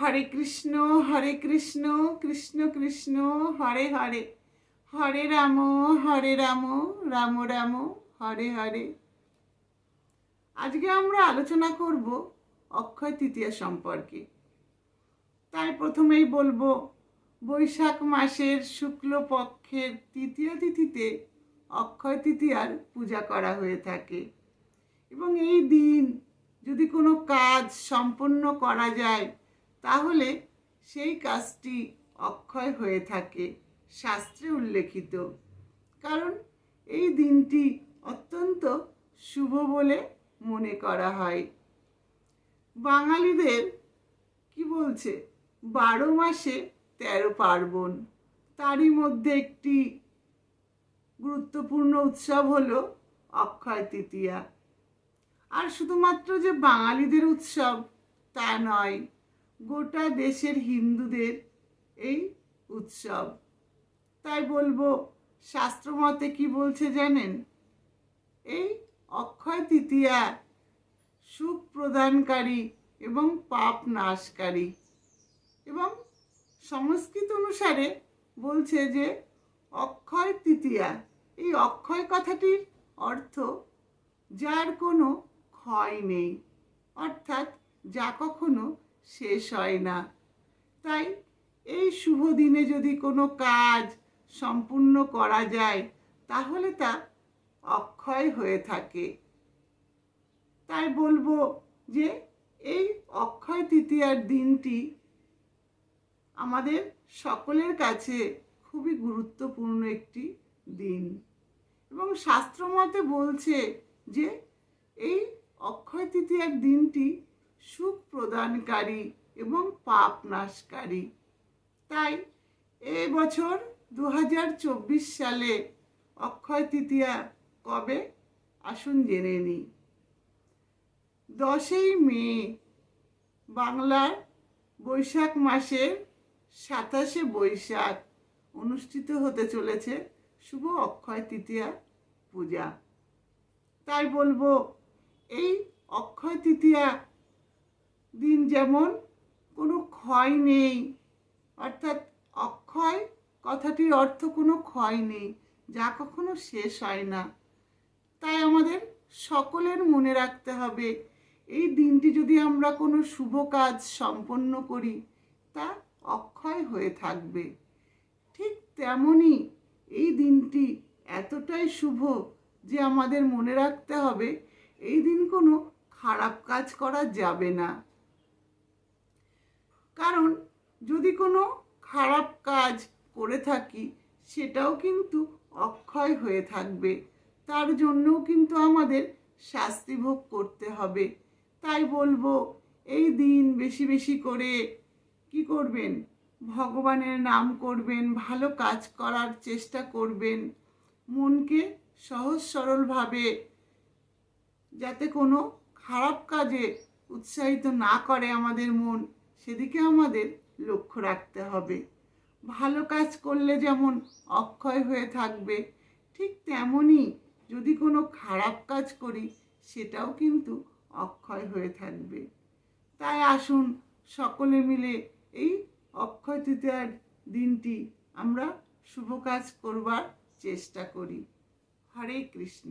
হরে কৃষ্ণ হরে কৃষ্ণ কৃষ্ণ কৃষ্ণ, হরে হরে। হরে রাম হরে রাম রাম রাম, হরে হরে। আজকে আমরা আলোচনা করব অক্ষয় তৃতীয়া সম্পর্কে। তাই প্রথমেই বলব, বৈশাখ মাসের শুক্লপক্ষের তৃতীয় তিথিতে অক্ষয় তৃতীয়ার পূজা করা হয়ে থাকে। এবং এই দিন যদি কোনো কাজ সম্পন্ন করা যায় তাহলে সেই কাজটি অক্ষয় হয়ে থাকে শাস্ত্রে উল্লেখিত। কারণ এই দিনটি অত্যন্ত শুভ বলে মনে করা হয়। বাঙালিদের কি বলছে? বারো মাসে তেরো পার্বণ। তারই মধ্যে একটি গুরুত্বপূর্ণ উৎসব হলো অক্ষয় তৃতীয়া। আর শুধুমাত্র যে বাঙালিদের উৎসব তা নয় গোটা দেশের হিন্দুদের এই উৎসব। তাই বলব, শাস্ত্রমতে কি বলছে জানেন? এই অক্ষয় তৃতীয়া সুখ প্রদানকারী এবং পাপ নাশকারী। এবং সংস্কৃত অনুসারে বলছে যে, অক্ষয় তৃতীয়া, এই অক্ষয় কথাটির অর্থ যার কোনো ক্ষয় নেই। অর্থাৎ যা কখনো শেষ হয় না। তাই এই শুভ দিনে যদি কোনো কাজ সম্পূর্ণ করা যায়, তাহলে তা অক্ষয় হয়ে থাকে। তাই বলব যে এই অক্ষয় তৃতীয়ার দিনটি আমাদের সকলের কাছে খুবই গুরুত্বপূর্ণ একটি দিন। এবং শাস্ত্রমতে বলছে যে এই অক্ষয় তৃতীয়ার দিনটি সুখ প্রদানকারী এবং পাপ নাশকারী। তাই এই বছর দু হাজার চব্বিশ সালে অক্ষয় তৃতীয়া কবে? আসুন জেনে নিই। দশই মে, বাংলার বৈশাখ মাসের সাতাশে বৈশাখ অনুষ্ঠিত হতে চলেছে শুভ অক্ষয় তৃতীয়া পূজা। তাই বলব, এই অক্ষয় তৃতীয়া দিন যেমন কোনো ক্ষয় নেই, অর্থাৎ অক্ষয়, কথাটির অর্থ কোনো ক্ষয় নেই, যা কখনো শেষ হয় না। তাই আমাদের সকলের মনে রাখতে হবে, এই দিনটি যদি আমরা কোনো শুভ কাজ সম্পন্ন করি, তা অক্ষয় হয়ে থাকবে। ঠিক তেমনই এই দিনটি এতটাই শুভ যে আমাদের মনে রাখতে হবে, এই দিন কোনো খারাপ কাজ করা যাবে না। কারণ যদি কোনো খারাপ কাজ করে থাকি, সেটাও কিন্তু অক্ষয় হয়ে থাকবে। তার জন্যও কিন্তু আমাদের শাস্তি ভোগ করতে হবে। তাই বলব, এই দিন বেশি বেশি করে কি করবেন? ভগবানের নাম করবেন, ভালো কাজ করার চেষ্টা করবেন। মনকে সহজ সরলভাবে যাতে কোনো খারাপ কাজে উৎসাহিত না করে আমাদের মন। সেদিকে আমাদের লক্ষ্য রাখতে হবে। ভালো কাজ করলে যেমন অক্ষয় হয়ে থাকবে, ঠিক তেমনই যদি কোনো খারাপ কাজ করি, সেটাও কিন্তু অক্ষয় হয়ে থাকবে। তাই আসুন সকলে মিলে এই অক্ষয় তৃতীয়ার দিনটি আমরা শুভ কাজ করবার চেষ্টা করি। হরে কৃষ্ণ।